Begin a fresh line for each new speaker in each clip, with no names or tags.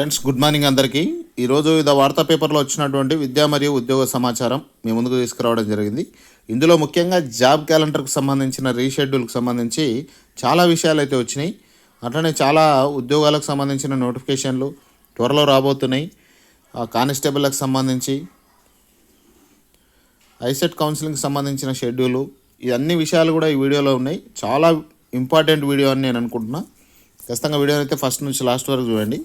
Friends good morning అందరికీ. ఈరోజు వివిధ వార్తా పేపర్లో వచ్చినటువంటి విద్యా మరియు ఉద్యోగ సమాచారం మీ ముందుకు తీసుకురావడం జరిగింది. ఇందులో ముఖ్యంగా జాబ్ క్యాలెండర్కు సంబంధించిన రీషెడ్యూల్కి సంబంధించి చాలా విషయాలు అయితే వచ్చినాయి. అట్లనే చాలా ఉద్యోగాలకు సంబంధించిన నోటిఫికేషన్లు త్వరలో రాబోతున్నాయి. కానిస్టేబుల్కి సంబంధించి ఐసెట్ కౌన్సిలింగ్కి సంబంధించిన షెడ్యూలు ఇవన్నీ విషయాలు కూడా ఈ వీడియోలో ఉన్నాయి. చాలా ఇంపార్టెంట్ వీడియో అని నేను అనుకుంటున్నా. ఖచ్చితంగా వీడియోని అయితే ఫస్ట్ నుంచి లాస్ట్ వరకు చూడండి.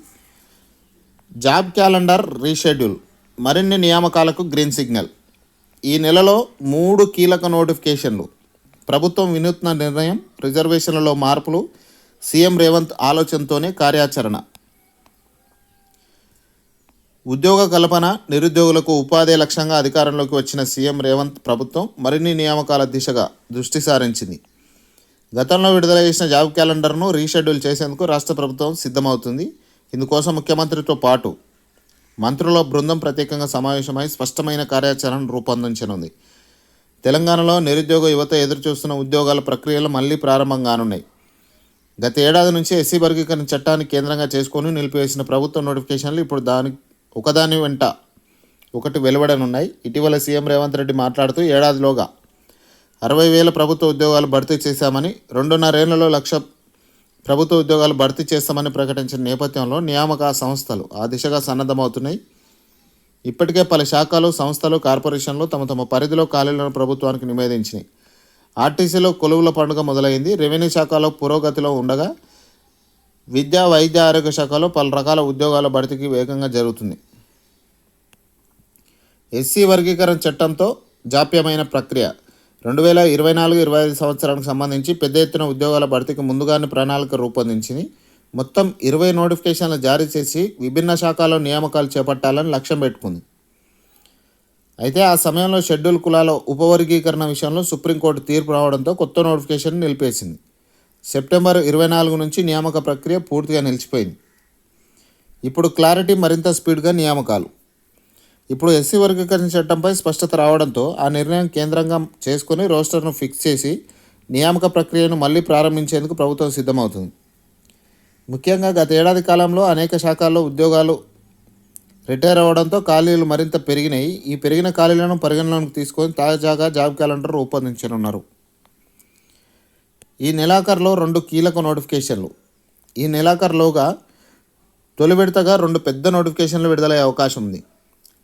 Job calendar reschedule. మరిన్ని నియామకాలకు గ్రీన్ సిగ్నల్. ఈ నెలలో మూడు కీలక నోటిఫికేషన్లు. ప్రభుత్వం వినూత్న నిర్ణయం రిజర్వేషన్లలో మార్పులు సీఎం రేవంత్ ఆలోచనతోనే కార్యాచరణ. ఉద్యోగ కల్పన నిరుద్యోగులకు ఉపాధి లక్ష్యంగా అధికారంలోకి వచ్చిన సీఎం రేవంత్ ప్రభుత్వం మరిన్ని నియామకాల దిశగా దృష్టి సారించింది. గతంలో విడుదల చేసిన జాబ్ క్యాలెండర్ను రీషెడ్యూల్ చేసేందుకు రాష్ట్ర ప్రభుత్వం సిద్ధమవుతుంది. ఇందుకోసం ముఖ్యమంత్రితో పాటు మంత్రుల బృందం ప్రత్యేకంగా సమావేశమై స్పష్టమైన కార్యాచరణ రూపొందించనుంది. తెలంగాణలో నిరుద్యోగ యువత ఎదురుచూస్తున్న ఉద్యోగాల ప్రక్రియలు మళ్ళీ ప్రారంభం కానున్నాయి గత ఏడాది నుంచి ఎస్సీ వర్గీకరణ చట్టాన్ని కేంద్రంగా చేసుకొని నిలిపివేసిన ప్రభుత్వ నోటిఫికేషన్లు ఇప్పుడు దాని ఒకదాని వెంట ఒకటి వెలువడనున్నాయి. ఇటీవల సీఎం రేవంత్ రెడ్డి మాట్లాడుతూ ఏడాదిలోగా అరవై వేల ప్రభుత్వ ఉద్యోగాలు భర్తీ చేశామని రెండున్నరేళ్ళలో లక్ష ప్రభుత్వ ఉద్యోగాలు భర్తీ చేస్తామని ప్రకటించిన నేపథ్యంలో నియామక సంస్థలు ఆ దిశగా సన్నద్ధమవుతున్నాయి. ఇప్పటికే పలు శాఖలు సంస్థలు కార్పొరేషన్లు తమ తమ పరిధిలో ఖాళీలను ప్రభుత్వానికి నివేదించినాయి. ఆర్టీసీలో కొలువుల పండుగ మొదలైంది. రెవెన్యూ శాఖలో పురోగతిలో ఉండగా విద్యా వైద్య ఆరోగ్య శాఖలో పలు రకాల ఉద్యోగాల భర్తీకి వేగంగా జరుగుతుంది. ఎస్సీ వర్గీకరణ చట్టంతో జాప్యమైన ప్రక్రియ. రెండు వేల ఇరవై నాలుగు ఇరవై ఐదు సంవత్సరానికి సంబంధించి పెద్ద ఎత్తున ఉద్యోగాల భర్తీకి ముందుగానే ప్రణాళిక రూపొందించింది. మొత్తం ఇరవై నోటిఫికేషన్లు జారీ చేసి విభిన్న శాఖల్లో నియామకాలు చేపట్టాలని లక్ష్యం పెట్టుకుంది. అయితే ఆ సమయంలో షెడ్యూల్ కులాల ఉపవర్గీకరణ విషయంలో సుప్రీంకోర్టు తీర్పు రావడంతో కొత్త నోటిఫికేషన్ నిలిపేసింది. సెప్టెంబర్ ఇరవై నాలుగు నుంచి నియామక ప్రక్రియ పూర్తిగా నిలిచిపోయింది. ఇప్పుడు క్లారిటీ మరింత స్పీడ్గా నియామకాలు. ఇప్పుడు ఎస్సీ వర్గీకరణ చట్టంపై స్పష్టత రావడంతో ఆ నిర్ణయం కేంద్రంగా చేసుకుని రోస్టర్ను ఫిక్స్ చేసి నియామక ప్రక్రియను మళ్ళీ ప్రారంభించేందుకు ప్రభుత్వం సిద్ధమవుతుంది. ముఖ్యంగా గత ఏడాది కాలంలో అనేక శాఖల్లో ఉద్యోగాలు రిటైర్ అవ్వడంతో ఖాళీలు మరింత పెరిగినాయి. ఈ పెరిగిన ఖాళీలను పరిగణలోకి తీసుకొని తాజాగా జాబ్ క్యాలెండర్ రూపొందించనున్నారు. ఈ నెలాఖరులో రెండు కీలక నోటిఫికేషన్లు. ఈ నెలాఖరులోగా తొలి విడతగా రెండు పెద్ద నోటిఫికేషన్లు విడుదలయ్యే అవకాశం ఉంది.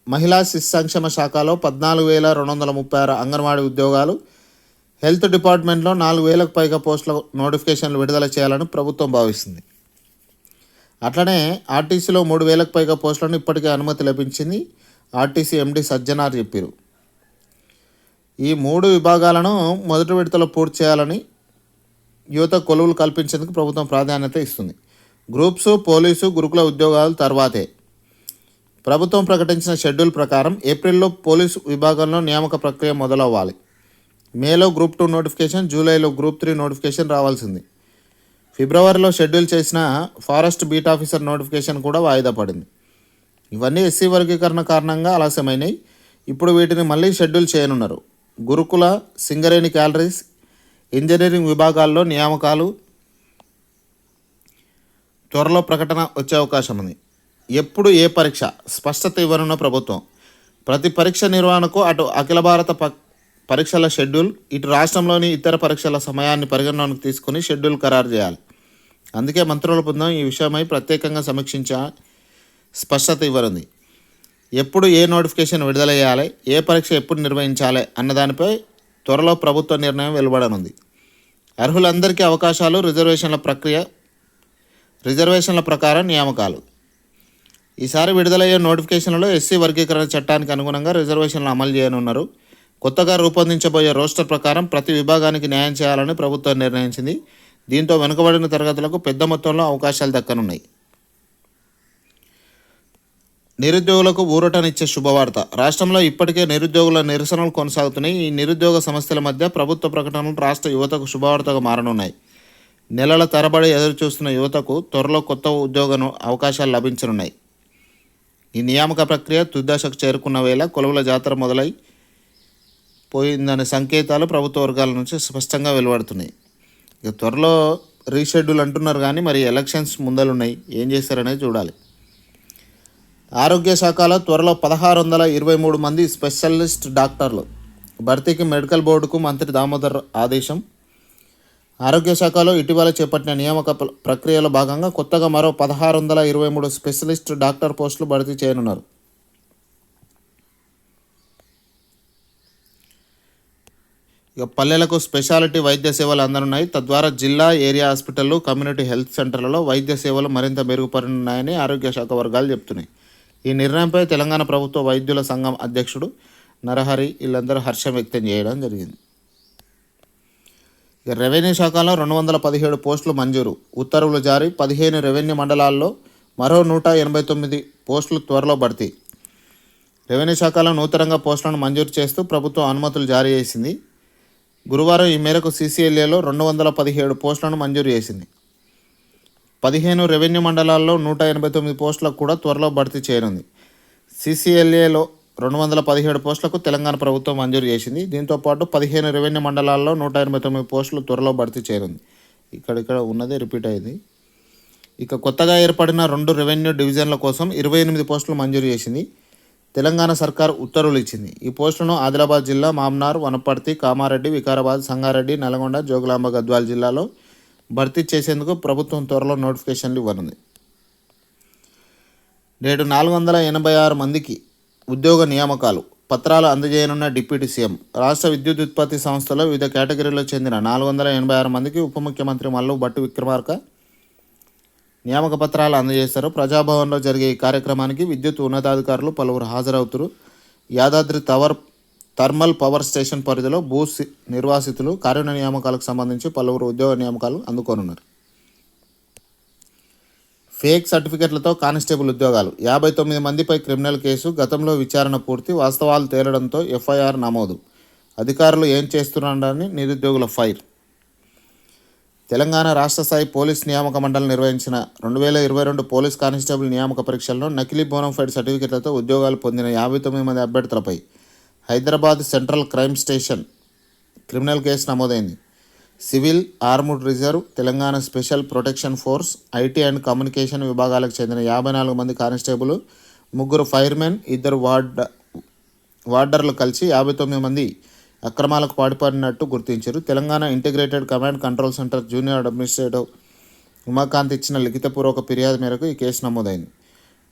మహిళా శిశు సంక్షేమ శాఖలో పద్నాలుగు వేల రెండు వందల ముప్పై ఆరు అంగన్వాడీ ఉద్యోగాలు హెల్త్ డిపార్ట్మెంట్లో నాలుగు వేలకు పైగా పోస్టుల నోటిఫికేషన్లు విడుదల చేయాలని ప్రభుత్వం భావిస్తుంది. అట్లనే ఆర్టీసీలో మూడు వేలకు పైగా పోస్టులను ఇప్పటికే అనుమతి లభించింది ఆర్టీసీ ఎండి సజ్జనార్ చెప్పారు. ఈ మూడు విభాగాలను మొదటి విడతలో పూర్తి చేయాలని యువత కొలువులు కల్పించేందుకు ప్రభుత్వం ప్రాధాన్యత ఇస్తుంది. గ్రూప్స్ పోలీసు గురుకుల ఉద్యోగాలు తర్వాతే. ప్రభుత్వం ప్రకటించిన షెడ్యూల్ ప్రకారం ఏప్రిల్లో పోలీసు విభాగంలో నియామక ప్రక్రియ మొదలవ్వాలి. మేలో గ్రూప్ టూ నోటిఫికేషన్ జూలైలో గ్రూప్ త్రీ నోటిఫికేషన్ రావాల్సింది. ఫిబ్రవరిలో షెడ్యూల్ చేసిన ఫారెస్ట్ బీట్ ఆఫీసర్ నోటిఫికేషన్ కూడా వాయిదా పడింది. ఇవన్నీ ఎస్సీ వర్గీకరణ కారణంగా ఆలస్యమైనాయి. ఇప్పుడు వీటిని మళ్ళీ షెడ్యూల్ చేయనున్నారు. గురుకుల సింగరేణి క్యాలరీస్ ఇంజనీరింగ్ విభాగాల్లో నియామకాలు త్వరలో ప్రకటన వచ్చే అవకాశం ఉంది ఎప్పుడు ఏ పరీక్ష? స్పష్టత ఇవ్వనున్న ప్రభుత్వం. ప్రతి పరీక్ష నిర్వహణకు అటు అఖిల భారత ప పరీక్షల షెడ్యూల్ ఇటు రాష్ట్రంలోని ఇతర పరీక్షల సమయాన్ని పరిగణలోకి తీసుకుని షెడ్యూల్ ఖరారు చేయాలి. అందుకే మంత్రుల బృందం ఈ విషయమై ప్రత్యేకంగా సమీక్షించ స్పష్టత ఇవ్వనుంది. ఎప్పుడు ఏ నోటిఫికేషన్ విడుదల చేయాలి ఏ పరీక్ష ఎప్పుడు నిర్వహించాలి అన్న దానిపై త్వరలో ప్రభుత్వ నిర్ణయం వెలువడనుంది. అర్హులందరికీ అవకాశాలు రిజర్వేషన్ల ప్రక్రియ రిజర్వేషన్ల ప్రకారం నియామకాలు. ఈసారి విడుదలయ్యే నోటిఫికేషన్లలో ఎస్సీ వర్గీకరణ చట్టానికి అనుగుణంగా రిజర్వేషన్లు అమలు చేయనున్నారు. కొత్తగా రూపొందించబోయే రోస్టర్ ప్రకారం ప్రతి విభాగానికి న్యాయం చేయాలని ప్రభుత్వం నిర్ణయించింది. దీంతో వెనుకబడిన తరగతులకు పెద్ద మొత్తంలో అవకాశాలు దక్కనున్నాయి. నిరుద్యోగులకు ఊరటనిచ్చే శుభవార్త. రాష్ట్రంలో ఇప్పటికే నిరుద్యోగుల నిరసనలు కొనసాగుతున్నాయి. ఈ నిరుద్యోగ సమస్యల మధ్య ప్రభుత్వ ప్రకటనలు రాష్ట్ర యువతకు శుభవార్తగా మారనున్నాయి. నెలల తరబడి ఎదురు చూస్తున్న యువతకు త్వరలో కొత్త ఉద్యోగ అవకాశాలు లభించనున్నాయి. ఈ నియామక ప్రక్రియ తుదశకు చేరుకున్న వేళ కొలువుల జాతర మొదలై పోయిందనే సంకేతాలు ప్రభుత్వ వర్గాల నుంచి స్పష్టంగా వెలువడుతున్నాయి. ఇక త్వరలో రీషెడ్యూల్ అంటున్నారు కానీ మరి ఎలక్షన్స్ ముందలున్నాయి. ఏం చేస్తారనేది చూడాలి. ఆరోగ్య శాఖలో త్వరలో పదహారు వందల ఇరవై మూడు మంది స్పెషలిస్ట్ డాక్టర్లు. భర్తీకి మెడికల్ బోర్డుకు మంత్రి దామోదర్ ఆదేశం. ఆరోగ్య శాఖలో ఇటీవల చేపట్టిన నియామక ప్రక్రియలో భాగంగా కొత్తగా మరో పదహారు వందల ఇరవై మూడు స్పెషలిస్ట్ డాక్టర్ పోస్టులు భర్తీ చేయనున్నారు. ఇక పల్లెలకు స్పెషాలిటీ వైద్య సేవలు అందనున్నాయి. తద్వారా జిల్లా ఏరియా హాస్పిటళ్ళు కమ్యూనిటీ హెల్త్ సెంటర్లలో వైద్య సేవలు మరింత మెరుగుపడనున్నాయని ఆరోగ్య శాఖ వర్గాలు చెప్తున్నాయి. ఈ నిర్ణయంపై తెలంగాణ ప్రభుత్వ వైద్యుల సంఘం అధ్యక్షుడు నరహరి వీళ్ళందరూ హర్షం వ్యక్తం చేయడం జరిగింది. రెవెన్యూ శాఖలో రెండు వందల పదిహేడు పోస్టులు మంజూరు. ఉత్తర్వులు జారీ. పదిహేను రెవెన్యూ మండలాల్లో మరో నూట ఎనభై తొమ్మిది పోస్టులు త్వరలో భర్తీ. రెవెన్యూ శాఖలో నూతనంగా పోస్టులను మంజూరు చేస్తూ ప్రభుత్వం అనుమతులు జారీ చేసింది. గురువారం ఈ మేరకు సీసీఎల్ఏలో రెండు వందల పదిహేడు పోస్టులను మంజూరు చేసింది. పదిహేను రెవెన్యూ మండలాల్లో నూట ఎనభై తొమ్మిది పోస్టులకు కూడా త్వరలో భర్తీ చేయనుంది. సీసీఎల్ఏలో రెండు వందల పదిహేడు పోస్టులకు తెలంగాణ ప్రభుత్వం మంజూరు చేసింది. దీంతో పాటు పదిహేను రెవెన్యూ మండలాల్లో నూట ఎనభై తొమ్మిది పోస్టులు త్వరలో భర్తీ చేరింది. ఇక్కడ ఇక్కడ ఉన్నదే రిపీట్ అయింది ఇక కొత్తగా ఏర్పడిన రెండు రెవెన్యూ డివిజన్ల కోసం ఇరవై ఎనిమిది పోస్టులు మంజూరు చేసింది. తెలంగాణ సర్కార్ ఉత్తర్వులు ఇచ్చింది. ఈ పోస్టులను ఆదిలాబాద్ జిల్లా మామ్నార్ వనపర్తి కామారెడ్డి వికారాబాద్ సంగారెడ్డి నల్గొండ జోగులాంబ గద్వాల జిల్లాలో భర్తీ చేసేందుకు ప్రభుత్వం త్వరలో నోటిఫికేషన్లు ఇవ్వనుంది. నేడు నాలుగు వందల ఎనభై ఆరు మందికి ఉద్యోగ నియామకాలు. పత్రాలు అందజేయనున్న డిప్యూటీ సీఎం. రాష్ట్ర విద్యుత్ ఉత్పత్తి సంస్థలో వివిధ కేటగిరీలో చెందిన నాలుగు వందల ఎనభై ఆరు మందికి ఉప ముఖ్యమంత్రి మల్లు భట్టు విక్రమార్క నియామక పత్రాలు అందజేస్తారు. ప్రజాభవన్లో జరిగే ఈ కార్యక్రమానికి విద్యుత్ ఉన్నతాధికారులు పలువురు హాజరవుతారు. Yadadri tower thermal power station పరిధిలో భూ సి- నిర్వాసితులు కార్య నియామకాలకు సంబంధించి పలువురు ఉద్యోగ నియామకాలు అందుకోనున్నారు. ఫేక్ సర్టిఫికెట్లతో కానిస్టేబుల్ ఉద్యోగాలు. యాభై తొమ్మిది మందిపై క్రిమినల్ కేసు గతంలో విచారణ పూర్తి వాస్తవాలు తేలడంతో ఎఫ్ఐఆర్ నమోదు. అధికారులు ఏం చేస్తున్నారని నిరుద్యోగుల ఫైర్. తెలంగాణ రాష్ట్ర స్థాయి పోలీస్ నియామక మండలి నిర్వహించిన రెండు వేల ఇరవై రెండు పోలీస్ కానిస్టేబుల్ నియామక పరీక్షల్లో నకిలీ బోనఫైడ్ సర్టిఫికెట్లతో ఉద్యోగాలు పొందిన యాభై తొమ్మిది మంది అభ్యర్థులపై Hyderabad central crime station criminal case నమోదైంది. Civil armed reserve Telangana special protection force IT and communication విభాగాలకు చెందిన యాభై నాలుగు మంది కానిస్టేబుల్ ముగ్గురు ఫైర్మెన్ ఇద్దరు వార్డ్ వార్డర్లు కలిసి యాభై తొమ్మిది మంది అక్రమాలకు పాల్పడినట్టు గుర్తించారు. Telangana integrated command control centre junior administrative Umakant ఇచ్చిన లిఖితపూర్వక ఫిర్యాదు మేరకు ఈ కేసు నమోదైంది.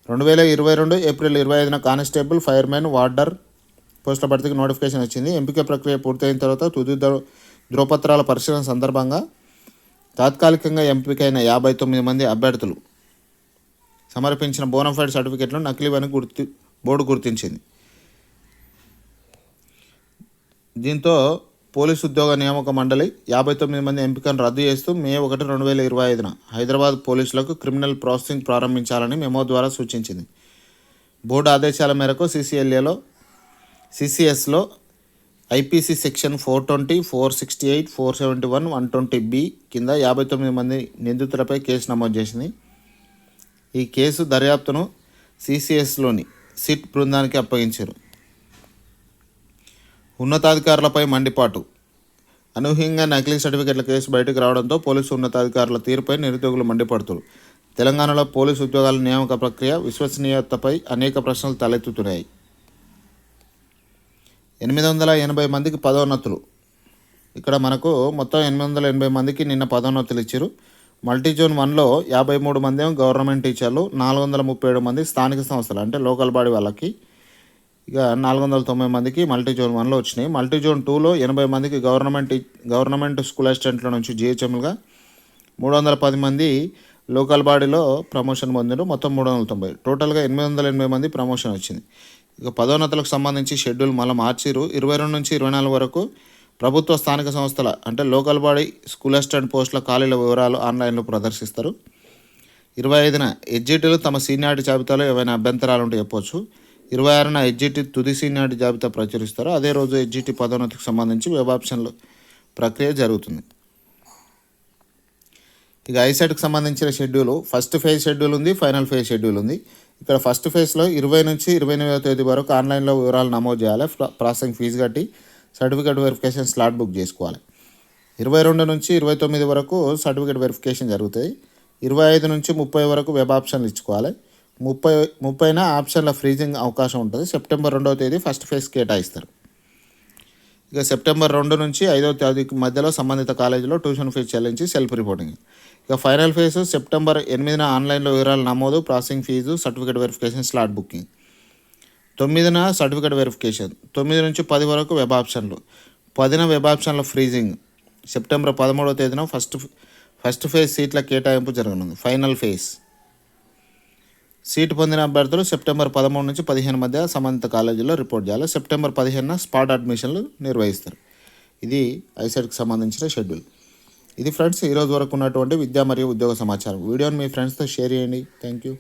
రెండు వేల ఇరవై రెండు ఏప్రిల్ ఇరవై ఐదున కానిస్టేబుల్ ఫైర్మెన్ వార్డర్ పోస్టుల భర్తీకి నోటిఫికేషన్ వచ్చింది. ఎంపిక ప్రక్రియ పూర్తయిన తర్వాత తుది ధ్రువపత్రాల పరిశీలన సందర్భంగా తాత్కాలికంగా ఎంపికైన యాభై తొమ్మిది మంది అభ్యర్థులు సమర్పించిన బోనఫైడ్ సర్టిఫికేట్లు నకిలీవని గుర్తి బోర్డు గుర్తించింది. దీంతో పోలీసు ఉద్యోగ నియామక మండలి యాభై తొమ్మిది మంది ఎంపికను రద్దు చేస్తూ మే ఒకటి రెండు వేల ఇరవై ఐదున హైదరాబాద్ పోలీసులకు క్రిమినల్ ప్రాసెసింగ్ ప్రారంభించాలని మెమో ద్వారా సూచించింది. బోర్డు ఆదేశాల మేరకు సీసీఎల్ఏలో సిసిఎస్లో IPC section four twenty four sixty eight four seventy one one twenty B కింద యాభై తొమ్మిది మంది నిందితులపై కేసు నమోదు చేసింది. ఈ కేసు దర్యాప్తును సిసిఎస్లోని సిట్ బృందానికి అప్పగించారు. ఉన్నతాధికారులపై మండిపాటు. అనూహ్యంగా నకిలీ సర్టిఫికెట్ల కేసు బయటకు రావడంతో పోలీసు ఉన్నతాధికారుల తీరుపై నిరుద్యోగులు మండిపడుతున్నారు తెలంగాణలో పోలీసు ఉద్యోగాల నియామక ప్రక్రియ విశ్వసనీయతపై అనేక ప్రశ్నలు తలెత్తుతున్నాయి. ఎనిమిది వందల ఎనభై మందికి పదోన్నతులు. ఇక్కడ మనకు మొత్తం ఎనిమిది వందల ఎనభై మందికి నిన్న పదోన్నతులు ఇచ్చారు మల్టీ జోన్ వన్లో యాభై మూడు మంది గవర్నమెంట్ టీచర్లు నాలుగు వందల ముప్పై ఏడు మంది స్థానిక సంస్థలు అంటే లోకల్ బాడీ వాళ్ళకి. ఇక నాలుగు వందల తొంభై మందికి మల్టీ జోన్ వన్లో వచ్చినాయి. మల్టీ జోన్ టూలో ఎనభై మందికి గవర్నమెంట్ గవర్నమెంట్ స్కూల్ అసిస్టెంట్ల నుంచి జిహెచ్ఎంలుగా మూడు వందల పది మంది లోకల్ బాడీలో ప్రమోషన్ పొందారు మొత్తం మూడు వందల తొంభై. టోటల్గా ఎనిమిది వందల ఎనభై మంది ప్రమోషన్ వచ్చింది. ఇక పదోన్నతులకు సంబంధించి షెడ్యూల్ మళ్ళీ మార్చిరు. ఇరవై రెండు నుంచి ఇరవై నాలుగు వరకు ప్రభుత్వ స్థానిక సంస్థల అంటే లోకల్ బాడీ స్కూల్ అసిస్టెంట్ పోస్టుల ఖాళీల వివరాలు ఆన్లైన్లో ప్రదర్శిస్తారు. ఇరవై ఐదున ఎడ్జిటీలు తమ సీనియారిటీ జాబితాలో ఏవైనా అభ్యంతరాలు ఉంటే చెప్పొచ్చు. ఇరవై ఆరున ఎడ్జిటీ తుది సీనియారిటీ జాబితా ప్రచురిస్తారు. అదే రోజు ఎడ్జిటీ పదోన్నతికి సంబంధించి వెబ్ ఆప్షన్లు ప్రక్రియ జరుగుతుంది. ఇక ఐసెట్కి సంబంధించిన షెడ్యూల్ ఫస్ట్ ఫేజ్ షెడ్యూల్ ఉంది ఫైనల్ ఫేజ్ షెడ్యూల్ ఉంది. ఇక్కడ ఫస్ట్ ఫేజ్లో ఇరవై నుంచి ఇరవై ఎనిమిదవ తేదీ వరకు ఆన్లైన్లో వివరాలు నమోదు చేయాలి. ప్రాసెసింగ్ ఫీజు కట్టి సర్టిఫికేట్ వెరిఫికేషన్ స్లాట్ బుక్ చేసుకోవాలి. ఇరవై రెండు నుంచి ఇరవై తొమ్మిది వరకు సర్టిఫికేట్ వెరిఫికేషన్ జరుగుతాయి. ఇరవై ఐదు నుంచి ముప్పై వరకు వెబ్ ఆప్షన్లు ఇచ్చుకోవాలి. ముప్పై ముప్పైన ఆప్షన్ల ఫ్రీజింగ్ అవకాశం ఉంటుంది. సెప్టెంబర్ రెండవ తేదీ ఫస్ట్ ఫేజ్ కేటాయిస్తారు. ఇక సెప్టెంబర్ రెండు నుంచి ఐదవ తేదీకి మధ్యలో సంబంధిత కాలేజీలో ట్యూషన్ ఫీజు చెల్లించి సెల్ఫ్ రిపోర్టింగ్ ఇక ఫైనల్ ఫేజ్ సెప్టెంబర్ ఎనిమిదిన ఆన్లైన్లో వివరాలు నమోదు processing fee certificate verification slot booking తొమ్మిదిన సర్టిఫికేట్ వెరిఫికేషన్ తొమ్మిది నుంచి పది వరకు వెబ్ ఆప్షన్లు పదిన వెబ్ ఆప్షన్ల ఫ్రీజింగ్ సెప్టెంబర్ పదమూడవ తేదీన ఫస్ట్ ఫస్ట్ ఫేజ్ సీట్ల కేటాయింపు జరగనుంది. ఫైనల్ ఫేజ్ సీటు పొందిన అభ్యర్థులు సెప్టెంబర్ పదమూడు నుంచి పదిహేను మధ్య సంబంధిత కాలేజీలో రిపోర్ట్ చేయాలి. సెప్టెంబర్ పదిహేనున స్పాట్ అడ్మిషన్లు నిర్వహిస్తారు. ఇది ఐసెట్కి సంబంధించిన షెడ్యూల్ ఇది ఫ్రెండ్స్ ఈరోజు వరకు ఉన్నటువంటి విద్య మరియు ఉద్యోగ సమాచారం. వీడియోని మీ ఫ్రెండ్స్తో షేర్ చేయండి. Thank you